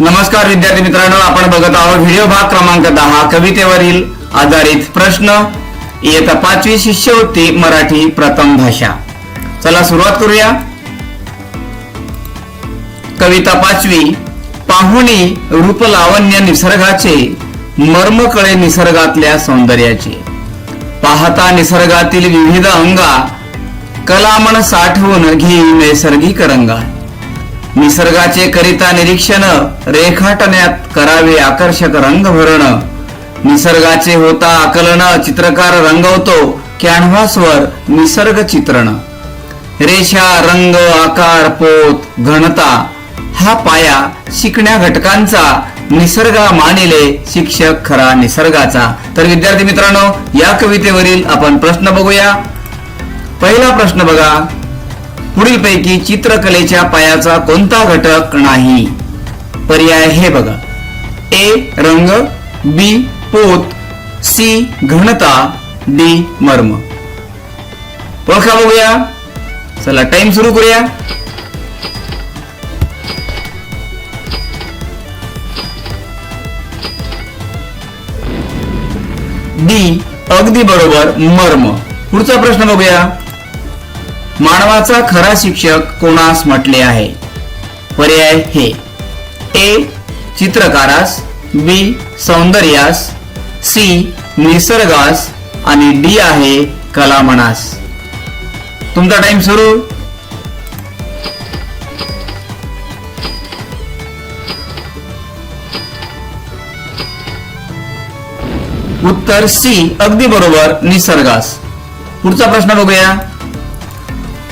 नमस्कार विद्यार्थी मित्रांनो आपण बघत आहोत व्हिडिओ भाग क्रमांक दहा कवितेवरील आधारित प्रश्न. इयत्ता पाचवी शिष्यवृत्ती मराठी प्रथम भाषा. चला सुरुवात करूया. कविता पाचवी पाहुणी रूप लावण्य निसर्गाचे मर्म कळे निसर्गातल्या सौंदर्याचे. पाहता निसर्गातील विविध अंगा कलामन साठवून घेई नैसर्गिक रंगा. निसर्गाचे करिता निरीक्षण रेखाटण्यात करावे आकर्षक रंग भरण निसर्गाचे होता आकलन चित्रकार रंगवतो कॅनव्हासवर निसर्ग चित्रण. रेषा रंग आकार पोत घनता हा पाया शिकण्या घटकांचा निसर्गा मानिले शिक्षक खरा निसर्गाचा. तर विद्यार्थी मित्रांनो या कवितेवरील आपण प्रश्न बघूया. पहिला प्रश्न बघा. पुढीलपैकी चित्रकलेच्या पायाचा कोणता घटक नाही? पर्याय हे बघा. ए रंग बी पोत सी घनता डी मर्म. ओळखा बघूया. चला टाइम सुरू करूया. डी अगदी बरोबर मर्म. पुढचा प्रश्न बघूया. मानवाचा खरा शिक्षक कोणास म्हटले आहे? पर्याय हे. ए. चित्रकारास बी. सौंदर्यास सी. निसर्गास आणि डी आहे कलामनास. तुमचा टाइम सुरू. उत्तर सी. अगदी बरोबर निसर्गास. पुढचा प्रश्न बघूया.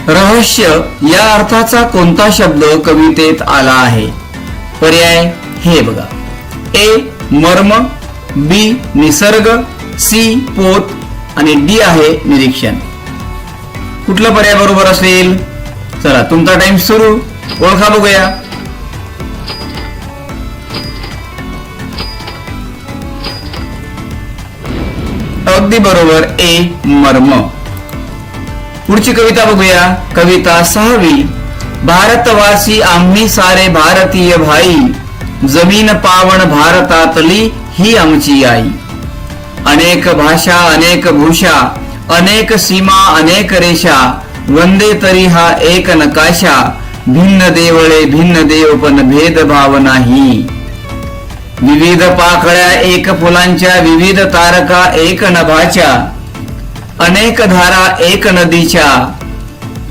रहस्य या अर्थाचा कोणता शब्द कवितेत आला आहे? पर्याय हे बघा. ए मर्म बी निसर्ग सी पोत आणि डी आहे निरीक्षण. कुठला पर्याय बरोबर असेल? चला तुमचा टाइम सुरू. ओळखा बघूया. अगदी बरोबर ए मर्म. पुढची कविता बघूया. कविता सहावी. भारतवासी आम्ही सारे भारतीय भाई. जमीन पावन भारतातली ही आमची आई. अनेक भाषा अनेक भूषा अनेक सीमा अनेक रेषा. वंदे तरी हा एक नकाशा. भिन्न देवळे भिन्न देव पण भेदभाव नाही. विविध पाकळ्या एक फुलांच्या विविध तारका एक नभाच्या. अनेक धारा एक नदीच्या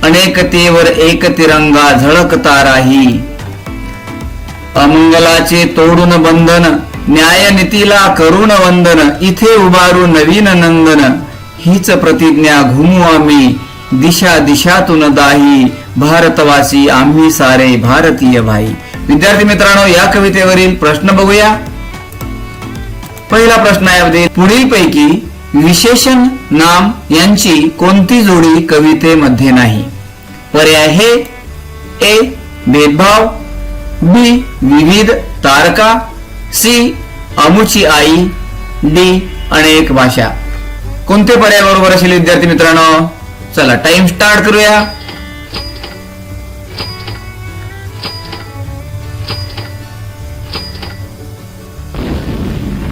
अनेकतेवर एक तिरंगा झळकता राही. अमंगलाचे तोडून बंधन न्यायनीतीला करुण वंदन इथे उभारू नवीन नंदन. हीच प्रतिज्ञा घुमू आम्ही दिशा दिशातून दाही. भारतवासी आम्ही सारे भारतीय भाई. विद्यार्थी मित्रांनो या कवितेवरील प्रश्न बघूया. पहिला प्रश्न यामध्ये पुढीलपैकी. विशेषण नाम यांची कोणती जोडी कवितेमध्ये नाही? पर्याय हे ए भेदभाव बी विविध तारका सी अमुची आई डी अनेक भाषा. कोणते पर्याय बरोबर असेल विद्यार्थी मित्रांनो? चला टाइम स्टार्ट करूया.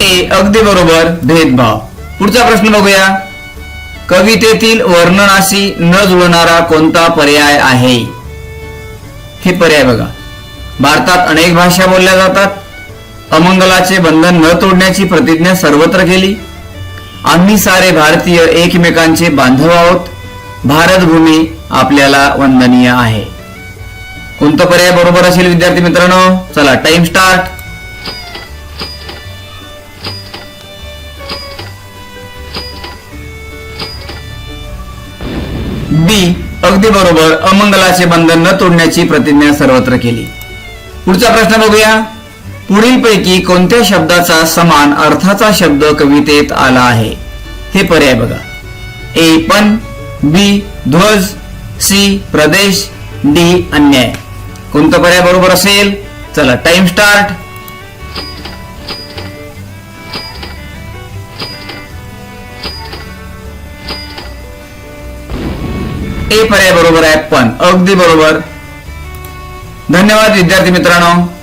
ए अगदी बरोबर भेदभाव. पुढचा प्रश्न बघूया. कवितेतील वर्णनाशी न जुळणारा कोणता पर्याय आहे? हे पर्याय बघा. भारतात अनेक भाषा बोलल्या जातात. अमंगलाचे बंधन न तोडण्याची प्रतिज्ञा सर्वत्र केली. आम्ही सारे भारतीय एकमेकांचे बांधव आहोत. भारतभूमी आपल्याला वंदनीय आहे. कोणता पर्याय बरोबर असेल विद्यार्थी मित्रांनो? चला टाइम स्टार्ट बी अगदी बरोबर. अमंगलाचे बंधन न तोडण्याची प्रतिज्ञा सर्वत्र केली. पुढचा प्रश्न बघूया. पुढीलपैकी कोणत्या शब्दाचा समान अर्थाचा शब्द कवितेत आला आहे? हे पर्याय बघा. ए पण बी ध्वज सी प्रदेश डी अन्याय. कोणता पर्याय बरोबर असेल? चला टाइम स्टार्ट ए पर्याय बरोबर आहे पण अगदी बरोबर. धन्यवाद विद्यार्थी मित्रांनो.